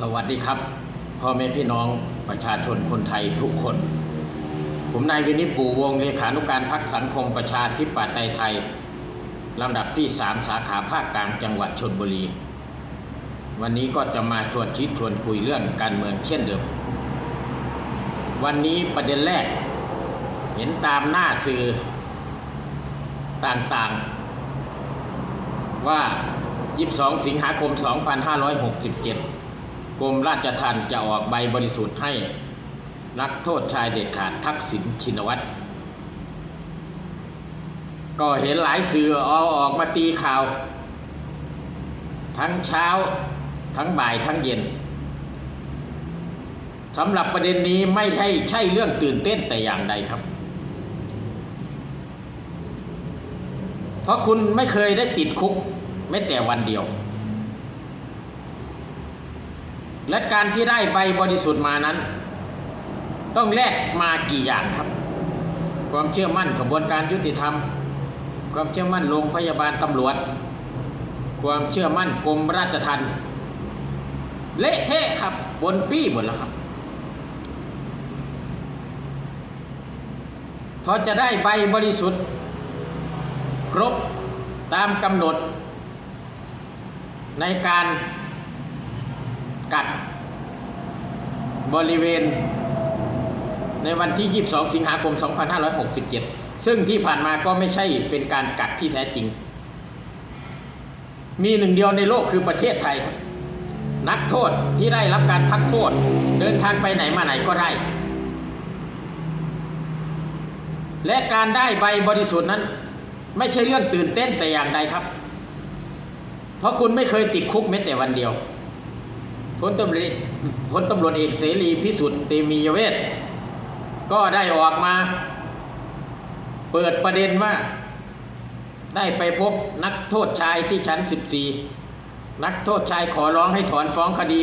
สวัสดีครับพ่อแม่พี่น้องประชาชนคนไทยทุกคน ผมนายวินิจปู่วงเลขานุการพักสังคมประชาธิปไตยไทยลำดับที่ 3 สาขาภาคกลางจังหวัดชนบุรี วันนี้ก็จะมาชวนชิดชวนคุยเรื่องการเมืองเช่นเดิม วันนี้ประเด็นแรก เห็นตามหน้าสื่อต่างๆ ว่า 22 สิงหาคม 2567 กรมราชทัณฑ์จะออกใบบริสุทธิ์ให้นักโทษชายเด็ดขาดทักษิณชินวัตรก็เห็นหลายสื่อเอาออกมาตีข่าว ทั้งเช้าทั้งบ่ายทั้งเย็นสำหรับประเด็นนี้ไม่ใช่ใช่เรื่องตื่นเต้นแต่อย่างใดครับ เพราะคุณไม่เคยได้ติดคุกแม้แต่วันเดียว และการที่ได้ใบบริสุทธิ์มานั้น ต้องแลกมากี่อย่างครับ ความเชื่อมั่นกระบวนการยุติธรรม ความเชื่อมั่นโรงพยาบาลตำรวจ ความเชื่อมั่นกรมราชทัณฑ์เละเทะครับบนปี้หมดแล้วครับพอจะได้ใบบริสุทธิ์ ครบตามกำหนดในการ กักบริเวณ ในวันที่ 22 สิงหาคม 2567 ซึ่งที่ผ่านมาก็ไม่ใช่เป็นการกักที่แท้จริง มีหนึ่งเดียวในโลกคือประเทศไทยครับนักโทษที่ได้รับการพักโทษ เดินทางไปไหนมาไหนก็ได้ และการได้ใบบริสุทธิ์นั้น ไม่ใช่เรื่องตื่นเต้นแต่อย่างใดครับ เพราะคุณไม่เคยติดคุกแม้แต่วันเดียว พลตำรวจพลตำรวจเอกเสรีพิสุทธิ์เตมียเวทก็ได้ออกมา เปิดประเด็นว่า ได้ไปพบนักโทษชายที่ชั้น 14 นักโทษชายขอร้องให้ถอนฟ้องคดี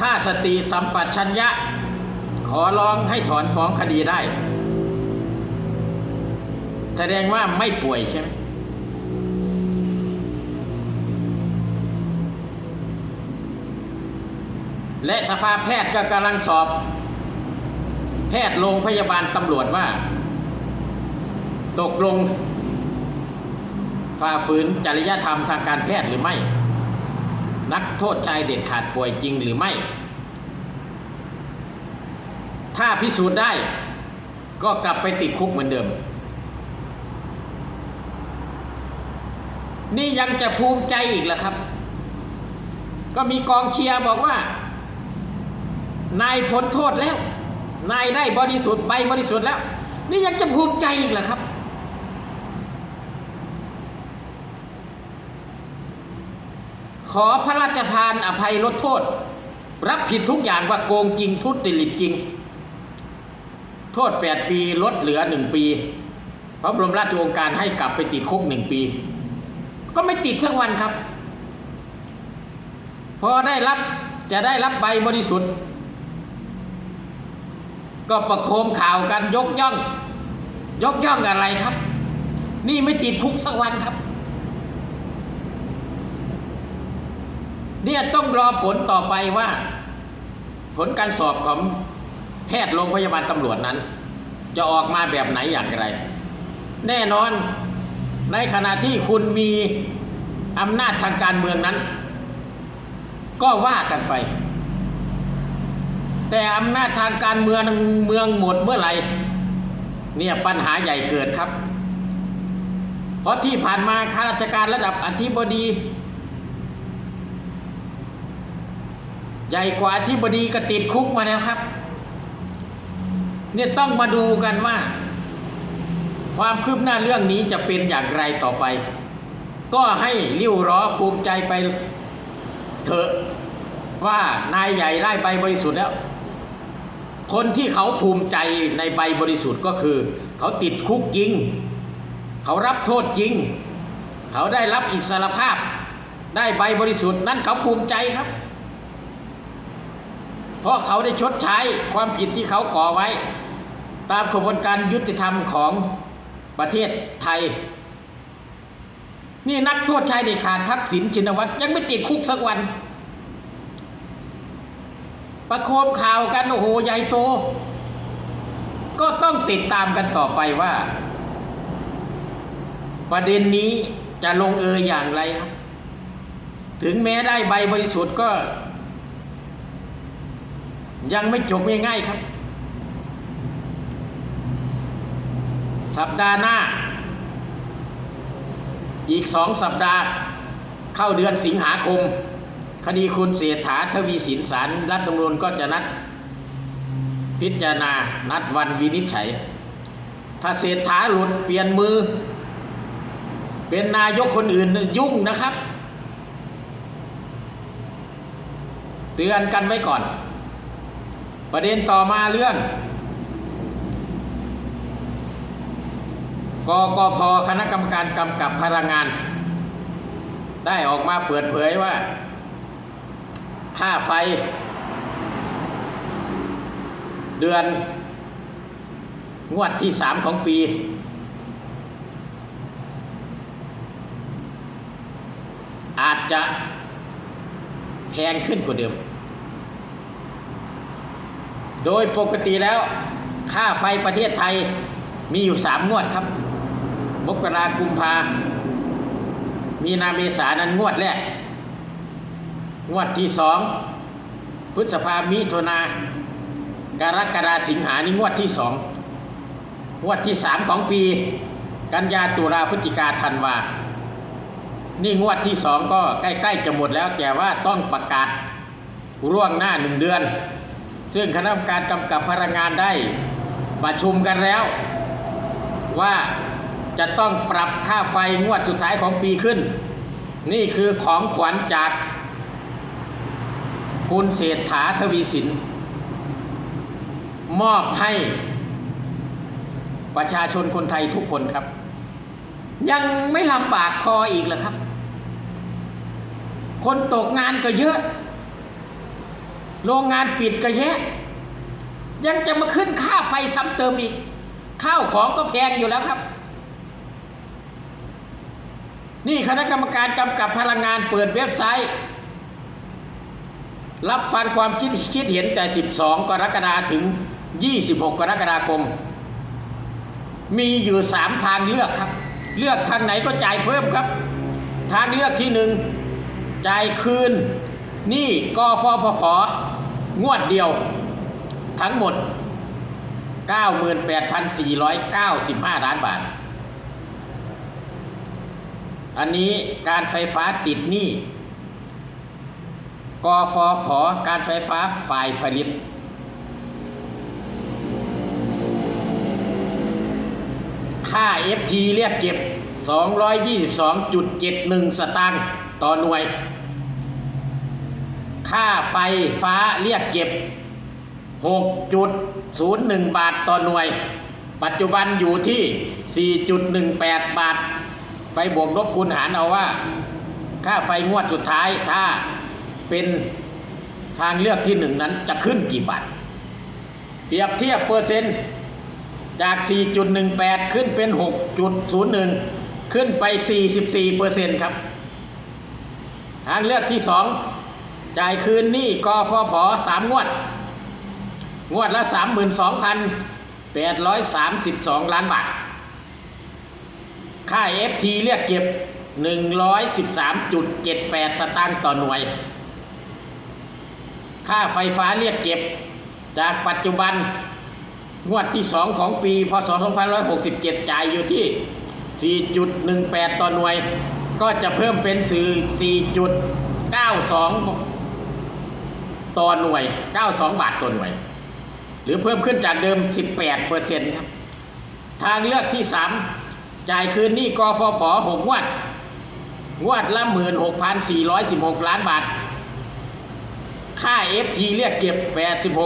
ถ้าสติสัมปชัญญะ ขอร้องให้ถอนฟ้องคดีได้ แสดงว่าไม่ป่วยใช่ไหม และสภาแพทย์ก็กำลังสอบ แพทย์โรงพยาบาลตำรวจว่า ตกลงฝ่าฝืนจริยธรรมทางการแพทย์หรือไม่ นักโทษชายเด็ดขาดป่วยจริงหรือไม่ ถ้าพิสูจน์ได้ก็กลับไปติดคุกเหมือนเดิม นี่ยังจะภูมิใจอีกเหรอครับ ก็มีกองเชียร์บอกว่า นายพ้นโทษแล้ว นายได้บริสุทธิ์ใบบริสุทธิ์แล้ว นี่ยังจะภูมิใจอีกเหรอครับ ขอพระราชทานอภัยลดโทษ รับผิดทุกอย่างว่าโกงจริงทุจริตจริง โทษ 8 ปีลดเหลือ 1 ปี พระบรมราชโองการให้กลับไปติดคุกหนึ่งปี ก็ไม่ติดสักวันครับพอได้รับจะได้รับใบบริสุทธิ์ ก็ประโคมข่าวกันยกย่อง ยกย่องอะไรครับ นี่ไม่ติดคุกสักวันครับ เนี่ยต้องรอผลต่อไปว่า ผลการสอบของแพทย์โรงพยาบาลตำรวจนั้น จะออกมาแบบไหนอย่างไร แน่นอนในขณะที่คุณมีอำนาจทางการเมืองนั้น ก็ว่ากันไป แต่อำนาจทางการเมืองเมืองหมดเมื่อไหร่เนี่ยปัญหาใหญ่เกิดครับ เพราะที่ผ่านมาข้าราชการระดับอธิบดี ใหญ่กว่าอธิบดีก็ติดคุกมาแล้วครับ เนี่ยต้องมาดูกันว่า ความคืบหน้าเรื่องนี้จะเป็นอย่างไรต่อไป ก็ให้ริ้วล้อภูมิใจไปเถอะว่านายใหญ่ได้ใบบริสุทธิ์แล้ว คนที่เขาภูมิใจในใบบริสุทธิ์ก็คือ เขาติดคุกจริง เขารับโทษจริง เขาได้รับอิสรภาพ ได้ใบบริสุทธิ์นั่นเขาภูมิใจครับ เพราะเขาได้ชดใช้ความผิดที่เขาก่อไว้ ตามกระบวนการยุติธรรมของประเทศไทย นี่นักโทษชายเด็ดขาดทักษิณชินวัตรยังไม่ติดคุกสักวัน ประโคมข่าวกันโอ้โหใหญ่โต ก็ต้องติดตามกันต่อไปว่า ประเด็นนี้จะลงเอยอย่างไรครับ ถึงแม้ได้ใบบริสุทธิ์ก็ ยังไม่จบง่ายๆครับ สัปดาห์หน้า อีกสองสัปดาห์ เข้าเดือนสิงหาคม คดีคุณเศรษฐาทวีสินสารรัฐธรรมนูญก็จะนัดพิจารณา นัดวันวินิจฉัย ถ้าเศรษฐาหลุดเปลี่ยนมือ เป็นนายกคนอื่นยุ่งนะครับ เตือนกันไว้ก่อน ประเด็นต่อมาเรื่องกกพคณะกรรมการกำกับพลังงาน ได้ออกมาเปิดเผยว่า ค่าไฟ เดือน งวดที่สามของปี อาจจะแพงขึ้นกว่าเดิม โดยปกติแล้ว ค่าไฟประเทศไทยมีอยู่สามงวดครับ มกรากุมภามีนาเมษานั้นงวดแรก งวดที่สองพฤษภามิถุนากรกฎาสิงหานี่งวดที่สองงวดที่สามของปี กันยาตุลาพฤศจิกาธันวา นี่งวดที่สองก็ใกล้ๆจะหมดแล้วแต่ว่าต้องประกาศร่วงหน้าหนึ่งเดือน ซึ่งคณะกรรมการกำกับพลังงานได้ประชุมกันแล้ว ว่าจะต้องปรับค่าไฟงวดสุดท้ายของปีขึ้น นี่คือของขวัญจาก คุณเศรษฐาทวีสิน มอบให้ประชาชนคนไทยทุกคนครับ ยังไม่ลำบากพออีกเหรอครับ คนตกงานก็เยอะ โรงงานปิดก็แยะยังจะมาขึ้นค่าไฟซ้ำเติมอีก ข้าวของก็แพงอยู่แล้วครับ นี่คณะกรรมการกำกับพลังงานเปิดเว็บไซต์ รับฟังความคิดคิดเห็นแต่ 12 กรกฎาคมถึง 26 กรกฎาคม มีอยู่ 3 ทางเลือกครับ เลือกทางไหนก็จ่ายเพิ่มครับ ทางเลือกที่หนึ่งจ่ายคืนหนี่กฟผพงวดเดียว ทั้งหมด 98,495 ล้านบาท อันนี้การไฟฟ้าติดหนี้ กฟผการไฟฟ้าฝ่ายผลิต ค่า FT เรียกเก็บ 222.71 สตางค์ต่อหน่วย ค่าไฟฟ้าเรียกเก็บ 6.01 บาทต่อหน่วย ปัจจุบันอยู่ที่ 4.18 บาท ไปบวกลบคูณหารเอาว่า ค่าไฟงวดสุดท้ายถ้า เป็นทางเลือกที่หนึ่งนั้นจะขึ้นกี่บาท เปรียบเทียบเปอร์เซ็นต์จาก 4.18 ขึ้นเป็น 6.01 ขึ้นไป 44เปอร์เซ็นต์ครับ ทางเลือกที่2จ่ายคืนหนี้กฟผ3งวด งวดละ 32,832 ล้านบาท ค่า FT เรียกเก็บ 113.78 สตางค์ต่อหน่วย ค่าไฟฟ้าเรียกเก็บ จากปัจจุบันงวดที่ 2 ของปี พศ 2567 จ่ายอยู่ที่ 4.18 ต่อหน่วย ก็จะเพิ่มเป็นสื่อ 4.92 ต่อหน่วย 92 บาทต่อหน่วย หรือเพิ่มขึ้นจากเดิม 18เปอร์เซ็นต์ครับ ทางเลือกที่ 3 จ่ายคืนหนี้กฟผ6งวด งวดละ 16,416 ล้านบาท ค่า FT เรียกเก็บ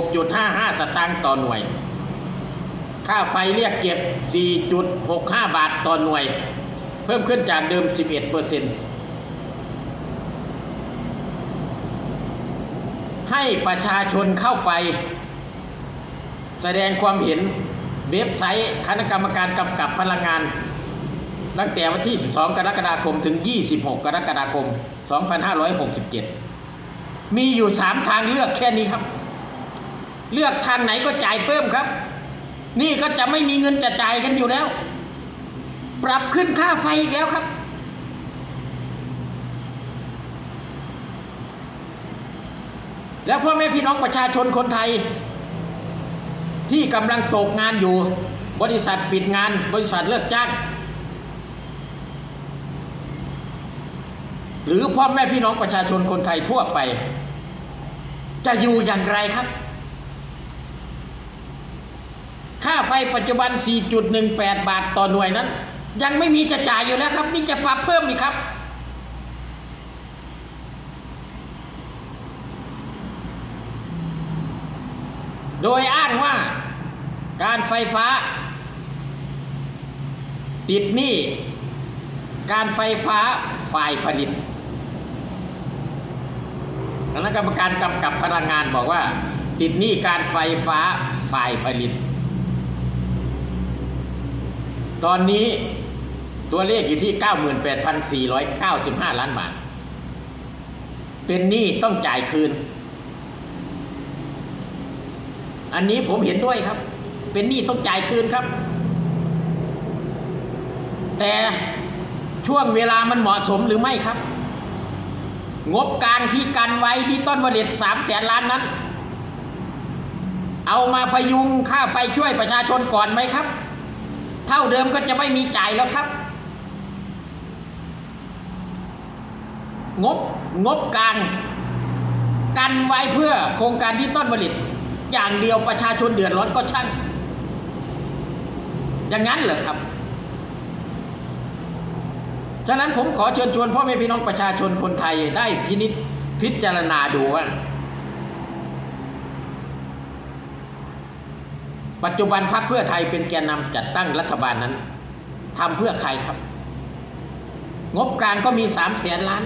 86.55 สตางค์ต่อหน่วย ค่าไฟเรียกเก็บ 4.65 บาทต่อหน่วย เพิ่มขึ้นจากเดิม 11เปอร์เซ็นต์ให้ประชาชนเข้าไป แสดงความเห็นเว็บไซต์คณะกรรมการกำกับพลังงาน ตั้งแต่วันที่ 12 กรกฎาคมถึง 26 กรกฎาคม 2567 มีอยู่3ทางเลือกแค่นี้ครับ เลือกทางไหนก็จ่ายเพิ่มครับ นี่ก็จะไม่มีเงินจะจ่ายกันอยู่แล้ว ปรับขึ้นค่าไฟอีกแล้วครับ แล้วพ่อแม่พี่น้องประชาชนคนไทย ที่กำลังตกงานอยู่ บริษัทปิดงาน บริษัทเลิกจ้าง หรือพ่อแม่พี่น้องประชาชนคนไทยทั่วไป จะอยู่อย่างไรครับ ค่าไฟปัจจุบัน 4.18 บาทต่อหน่วยนั้น ยังไม่มีจะจ่ายอยู่แล้วครับ นี่จะปรับเพิ่มอีกครับโดยอ้างว่าการไฟฟ้า ติดหนี้การไฟฟ้าฝ่ายผลิต คณะกรรมการกำกับพลังงานบอกว่า ติดหนี้การไฟฟ้าฝ่ายผลิต ตอนนี้ตัวเลขอยู่ที่ 98,495 ล้านบาท เป็นหนี้ต้องจ่ายคืน อันนี้ผมเห็นด้วยครับ เป็นหนี้ต้องจ่ายคืนครับ แต่ช่วงเวลามันเหมาะสมหรือไม่ครับ งบกางที่กันไว้ที่ต้นวเลตสามแสนล้านนั้น เอามาพยุงค่าไฟช่วยประชาชนก่อนไหมครับ เท่าเดิมก็จะไม่มีจ่ายแล้วครับ งบงบกางกันไว้เพื่อโครงการที่ต้นผลิต อย่างเดียวประชาชนเดือดร้อนก็ช่าง อย่างนั้นเหรอครับ ฉะนั้นผมขอเชิญชวนพ่อแม่พี่น้องประชาชนคนไทยได้พินิจพิจารณาดูว่า ปัจจุบันพรรคเพื่อไทยเป็นแกนนำจัดตั้งรัฐบาลนั้นทำเพื่อใครครับ งบกางก็มีสามแสนล้าน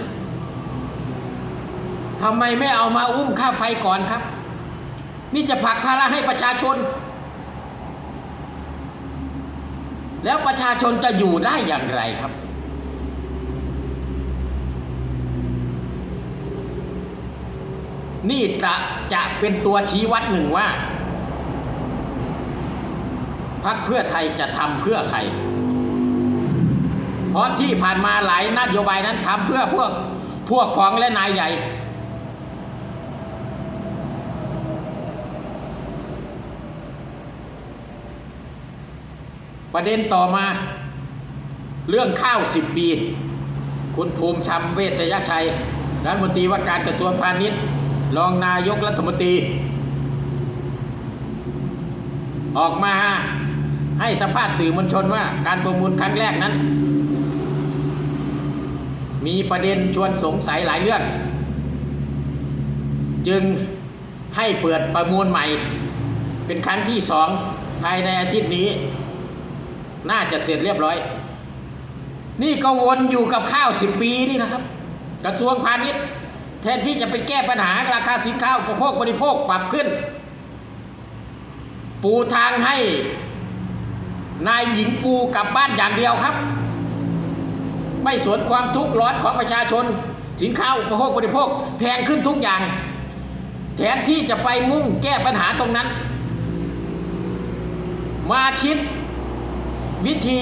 ทำไมไม่เอามาอุ้มค่าไฟก่อนครับ นี่จะผลักภาระให้ประชาชน แล้วประชาชนจะอยู่ได้อย่างไรครับ นี่จะจะเป็นตัวชี้วัดหนึ่งว่าพักเพื่อไทยจะทำเพื่อใคร เพราะที่ผ่านมาหลายนโยบายนั้นทำเพื่อพวกพวกพ้องและนายใหญ่ ประเด็นต่อมา เรื่องข้าวสิบปี คุณภูมิธรรมเวชยชัย รัฐมนตรีว่าการกระทรวงพาณิชย์ รองนายกรัฐมนตรี ออกมาให้สัมภาษณ์สื่อมวลชนว่าการประมูลครั้งแรกนั้น มีประเด็นชวนสงสัยหลายเรื่อง จึงให้เปิดประมูลใหม่ เป็นครั้งที่สองภายในอาทิตย์นี้ น่าจะเสร็จเรียบร้อย นี่ก็วนอยู่กับข้าวสิบปีนี่นะครับ กระทรวงพาณิชย์ แทนที่จะไปแก้ปัญหาราคาสินค้าอุปโภคบริโภคปรับขึ้น ปูทางให้นายหญิงปูกลับบ้านอย่างเดียวครับ ไม่สวนความทุกข์ร้อนของประชาชน สินค้าอุปโภคบริโภคแพงขึ้นทุกอย่าง แทนที่จะไปมุ่งแก้ปัญหาตรงนั้น มาคิดวิธี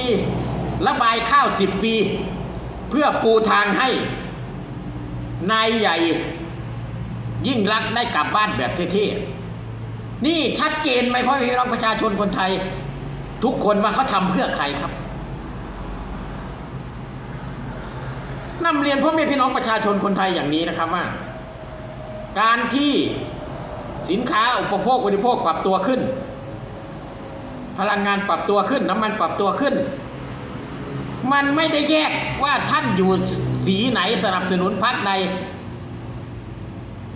ระบายข้าวสิบปี เพื่อปูทางให้ นายใหญ่ ยิ่งรักได้กลับบ้านแบบเท่ๆนี่ชัดเจนไหมพ่อพี่น้องประชาชนคนไทย ทุกคนว่าเขาทำเพื่อใครครับนำเรียนพ่อแม่พี่น้องประชาชนคนไทยอย่างนี้นะครับว่า การที่สินค้าอุปโภคบริโภคปรับตัวขึ้น พลังงานปรับตัวขึ้น น้ำมันปรับตัวขึ้น มันไม่ได้แยกว่าท่านอยู่ สีไหนสนับสนุนพรรคใด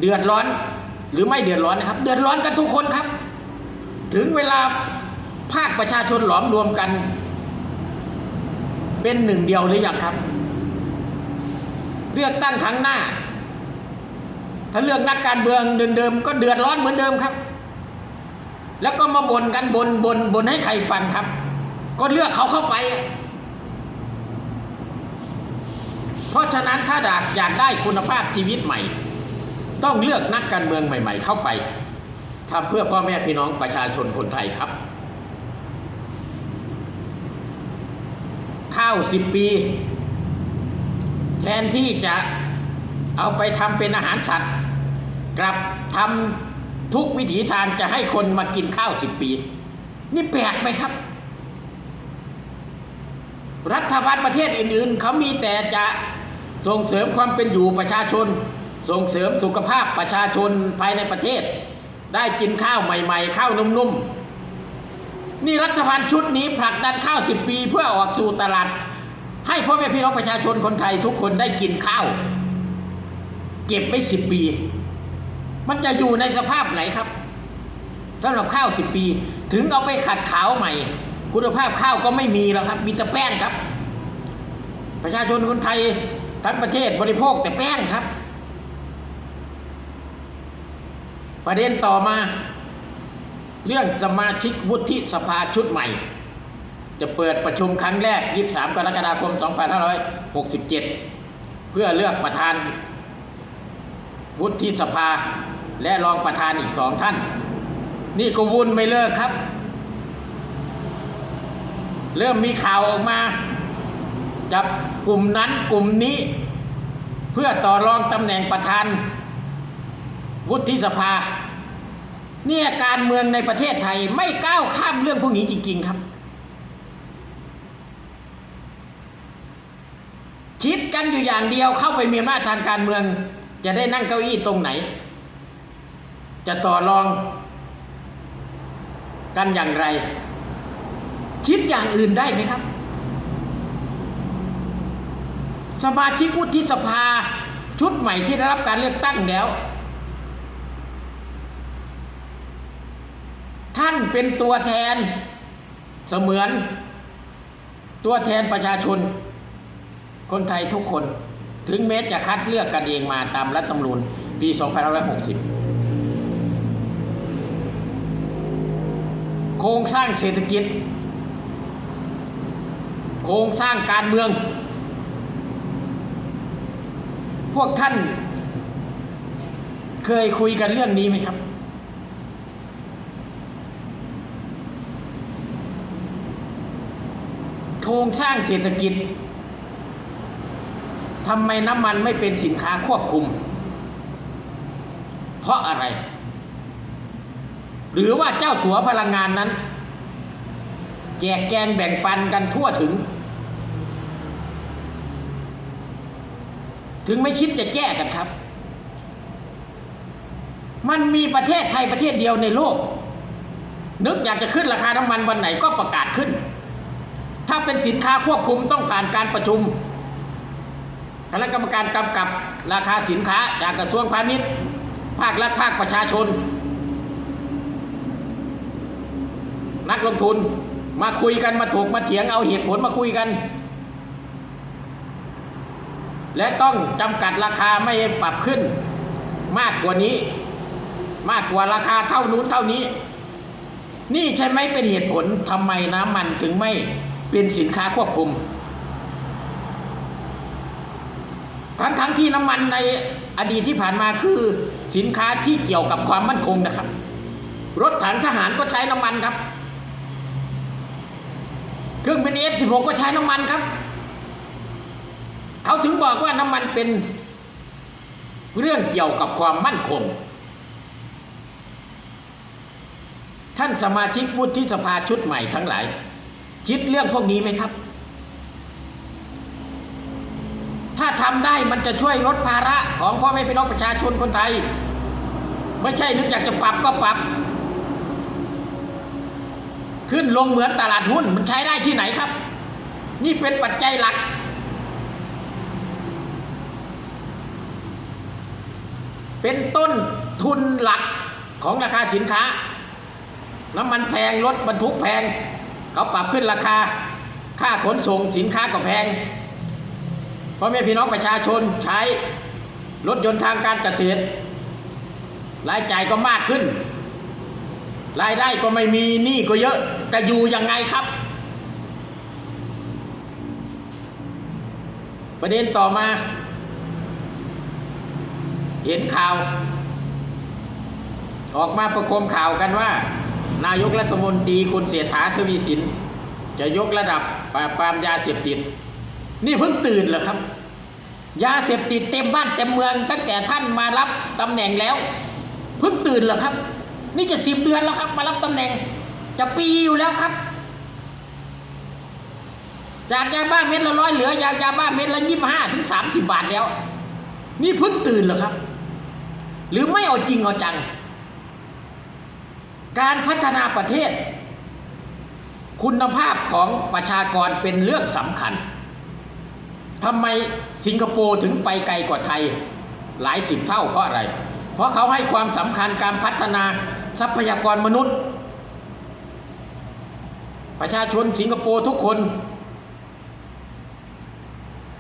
เดือดร้อนหรือไม่เดือดร้อนนะครับ เดือดร้อนกันทุกคนครับ ถึงเวลาภาคประชาชนหลอมรวมกัน เป็นหนึ่งเดียวหรือยังครับ เลือกตั้งครั้งหน้า ถ้าเลือกนักการเมืองเดิมๆก็เดือดร้อนเหมือนเดิมครับ แล้วก็มาบ่นกันบนบนบนให้ใครฟังครับ ก็เลือกเขาเข้าไป เพราะฉะนั้นถ้าอยากอยากได้คุณภาพชีวิตใหม่ ต้องเลือกนักการเมืองใหม่ ๆ เข้าไปทำเพื่อพ่อแม่พี่น้องประชาชนคนไทยครับ ข้าวสิบปี แทนที่จะเอาไปทำเป็นอาหารสัตว์ กลับทำทุกวิถีทางจะให้คนมากินข้าวสิบปี นี่แปลกไหมครับ รัฐบาลประเทศอื่นๆ เขามีแต่จะ ส่งเสริมความเป็นอยู่ประชาชน ส่งเสริมสุขภาพประชาชนภายในประเทศ ได้กินข้าวใหม่ ๆ ข้าวนุ่มๆ นี่รัฐบาลชุดนี้ผลักดันข้าวสิบปี เพื่อออกสู่ตลาด ให้พ่อแม่พี่น้องประชาชนคนไทยทุกคนได้กินข้าว เก็บไว้สิบปี มันจะอยู่ในสภาพไหนครับสำหรับข้าวสิบปี ถึงเอาไปขัดขาวใหม่ คุณภาพข้าวก็ไม่มีแล้วครับมีแต่แป้งครับ ประชาชนคนไทย ทั้งประเทศบริโภคแต่แป้งครับ ประเด็นต่อมา เรื่องสมาชิกวุฒิสภาชุดใหม่ จะเปิดประชุมครั้งแรก 23 กรกฎาคม 2567 เพื่อเลือกประธาน วุฒิสภาและรองประธานอีกสองท่าน นี่ก็วุ่นไม่เลิกครับ เริ่มมีข่าวออกมา จับกลุ่มนั้นกลุ่มนี้ เพื่อต่อรองตำแหน่งประธาน วุฒิสภา เนี่ยการเมืองในประเทศไทยไม่ก้าวข้ามเรื่องพวกนี้จริง ๆ ครับ คิดกันอยู่อย่างเดียวเข้าไปมีอำนาจทางการเมือง จะได้นั่งเก้าอี้ตรงไหน จะต่อรอง กันอย่างไร คิดอย่างอื่นได้ไหมครับ สมาชิกวุฒิสภา ชุดใหม่ที่ได้รับการเลือกตั้งแล้ว ท่านเป็นตัวแทนเสมือน ตัวแทนประชาชน คนไทยทุกคน ถึงแม้จะคัดเลือกกันเองมาตามรัฐธรรมนูญปี 2560 โครงสร้างเศรษฐกิจ โครงสร้างการเมือง พวกท่าน เคยคุยกันเรื่องนี้ไหมครับ โครงสร้างเศรษฐกิจทำไมน้ำมันไม่เป็นสินค้าควบคุม เพราะอะไร หรือว่าเจ้าสัวพลังงานนั้น แจกแจงแบ่งปันกันทั่วถึง ถึงไม่คิดจะแก้กันครับ มันมีประเทศไทยประเทศเดียวในโลก นึกอยากจะขึ้นราคาน้ำมันวันไหนก็ประกาศขึ้น ถ้าเป็นสินค้าควบคุมต้องผ่านการประชุมคณะกรรมการกำกับราคาสินค้าจากกระทรวงพาณิชย์ ภาครัฐภาคประชาชน นักลงทุนมาคุยกันมาถกมาเถียงเอาเหตุผลมาคุยกัน และต้องจำกัดราคาไม่ให้ปรับขึ้น มากกว่านี้ มากกว่าราคาเท่านู้นเท่านี้ นี่ใช่ไหมเป็นเหตุผลทำไมน้ำมันถึงไม่เป็นสินค้าควบคุม ทั้งทั้งที่น้ำมันในอดีตที่ผ่านมาคือสินค้าที่เกี่ยวกับความมั่นคงนะครับ รถถังทหารก็ใช้น้ำมันครับ เครื่องบิน F16 ก็ใช้น้ำมันครับ เขาถึงบอกว่าน้ำมันเป็นเรื่องเกี่ยวกับความมั่นคง ท่านสมาชิกวุฒิสภาชุดใหม่ทั้งหลาย คิดเรื่องพวกนี้ไหมครับ ถ้าทำได้มันจะช่วยลดภาระของพ่อแม่พี่น้องประชาชนคนไทย ไม่ใช่นึกอยากจะปรับก็ปรับ ขึ้นลงเหมือนตลาดหุ้นมันใช้ได้ที่ไหนครับ นี่เป็นปัจจัยหลัก เป็นต้นทุนหลักของราคาสินค้า น้ำมันแพงรถบรรทุกแพง เขาปรับขึ้นราคา ค่าขนส่งสินค้าก็แพงพ่อแม่พี่น้องประชาชนใช้รถยนต์ทางการเกษตร รายจ่ายก็มากขึ้น รายได้ก็ไม่มีหนี้ก็เยอะจะอยู่ยังไงครับ ประเด็นต่อมา เห็นข่าว ออกมาประโคมข่าวกันว่า นายกรัฐมนตรีคุณเศรษฐาทวีสิน จะยกระดับปราบปรามยาเสพติด นี่เพิ่งตื่นเหรอครับ ยาเสพติดเต็มบ้านเต็มเมือง ตั้งแต่ท่านมารับตำแหน่งแล้ว เพิ่งตื่นเหรอครับ นี่จะสิบเดือนแล้วครับ มารับตำแหน่ง จะปีอยู่แล้วครับจากยาบ้าเม็ดละร้อยเหลือยายาบ้าเม็ดละยี่สิบห้าถึงสามสิบบาทแล้ว นี่เพิ่งตื่นเหรอครับ หรือไม่เอาจริงเอาจัง การพัฒนาประเทศ คุณภาพของประชากรเป็นเรื่องสำคัญทำไมสิงคโปร์ถึงไปไกลกว่าไทยหลายสิบเท่าเพราะอะไร เพราะเขาให้ความสำคัญการพัฒนาทรัพยากรมนุษย์ ประชาชนสิงคโปร์ทุกคน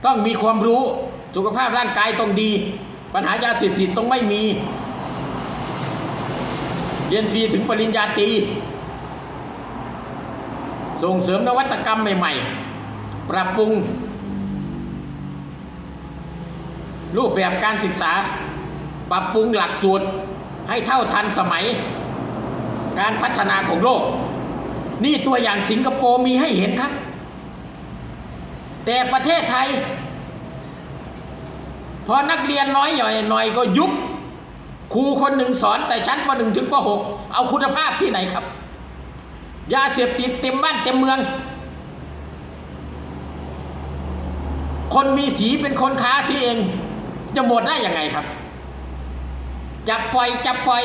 ต้องมีความรู้สุขภาพร่างกายต้องดี ปัญหายาเสพติดต้องไม่มี เรียนฟรีถึงปริญญาตรีส่งเสริมนวัตกรรมใหม่ ๆ ปรับปรุง รูปแบบการศึกษา ปรับปรุงหลักสูตร ให้เท่าทันสมัย การพัฒนาของโลก นี่ตัวอย่างสิงคโปร์มีให้เห็นครับ แต่ประเทศไทย อนักเรียนน้อยหน่อยหน่อยก็ยุบครูคนหนึ่งสอนแต่ชั้นปหนึ่งถึงปหกเอาคุณภาพที่ไหนครับ ยาเสพติดเต็มบ้านเต็มเมือง คนมีสีเป็นคนค้าสิเอง จะหมดได้ยังไงครับจะปล่อยจะปล่อย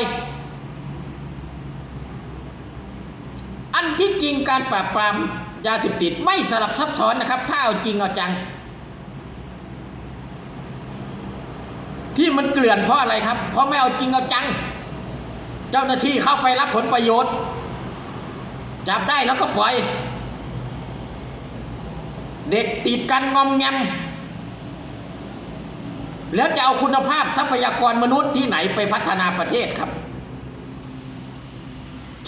อันที่จริงการปราบปรามยาเสพติดไม่สลับซับซ้อนนะครับ ถ้าเอาจริงเอาจัง ที่มันเกลื่อนเพราะอะไรครับ เพราะไม่เอาจริงเอาจัง เจ้าหน้าที่เข้าไปรับผลประโยชน์ จับได้แล้วก็ปล่อย เด็กติดกันงอมแงมแล้วจะเอาคุณภาพทรัพยากรมนุษย์ที่ไหนไปพัฒนาประเทศครับ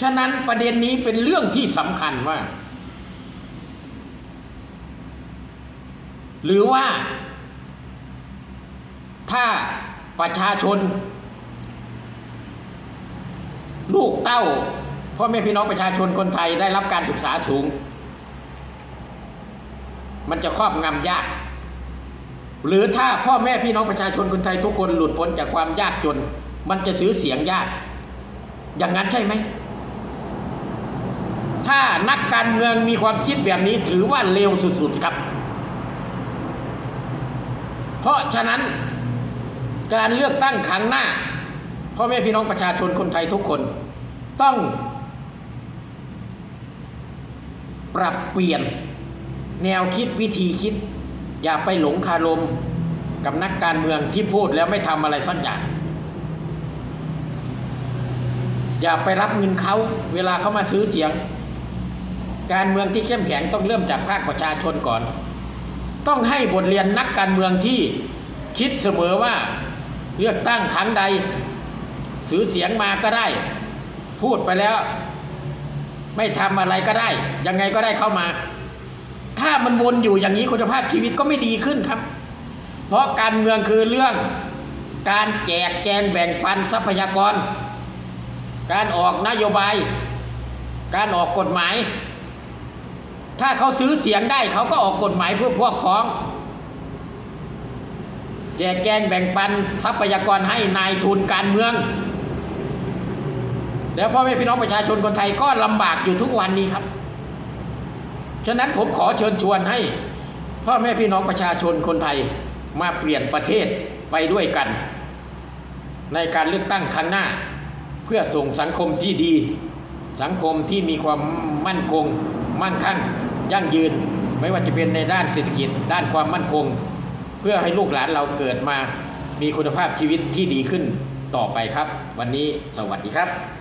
ฉะนั้นประเด็นนี้เป็นเรื่องที่สำคัญว่า หรือว่า ถ้าประชาชน ลูกเต้าพ่อแม่พี่น้องประชาชนคนไทยได้รับการศึกษาสูง มันจะครอบงำยาก หรือถ้าพ่อแม่พี่น้องประชาชนคนไทยทุกคนหลุดพ้นจากความยากจน มันจะซื้อเสียงยาก อย่างนั้นใช่ไหม ถ้านักการเมืองมีความคิดแบบนี้ถือว่าเลวสุดๆครับ เพราะฉะนั้น การเลือกตั้งครั้งหน้าพ่อแม่พี่น้องประชาชนคนไทยทุกคน ต้อง ปรับเปลี่ยน แนวคิดวิธีคิด อย่าไปหลงคารมกับนักการเมืองที่พูดแล้วไม่ทำอะไรสักอย่าง อย่าไปรับเงินเขาเวลาเขามาซื้อเสียง การเมืองที่เข้มแข็งต้องเริ่มจากภาคประชาชนก่อน ต้องให้บทเรียนนักการเมืองที่คิดเสมอว่า เลือกตั้งครั้งใดซื้อเสียงมาก็ได้ พูดไปแล้ว ไม่ทำอะไรก็ได้ ยังไงก็ได้เข้ามา ถ้ามันวนอยู่อย่างนี้คุณภาพชีวิตก็ไม่ดีขึ้นครับ เพราะการเมืองคือเรื่อง การแจกแจงแบ่งปันทรัพยากร การออกนโยบาย การออกกฎหมาย ถ้าเขาซื้อเสียงได้เขาก็ออกกฎหมายเพื่อพวกพ้อง แจกแจงแบ่งปันทรัพยากรให้นายทุนการเมือง แล้วพ่อแม่พี่น้องประชาชนคนไทยก็ลำบากอยู่ทุกวันนี้ครับ ฉะนั้นผมขอเชิญชวนให้ พ่อแม่พี่น้องประชาชนคนไทยมาเปลี่ยนประเทศไปด้วยกัน ในการเลือกตั้งครั้งหน้า เพื่อส่งสังคมที่ดี สังคมที่มีความมั่นคง มั่งคั่ง ยั่งยืน ไม่ว่าจะเป็นในด้านเศรษฐกิจ ด้านความมั่นคง เพื่อให้ลูกหลานเราเกิดมามีคุณภาพชีวิตที่ดีขึ้นต่อไปครับ วันนี้สวัสดีครับ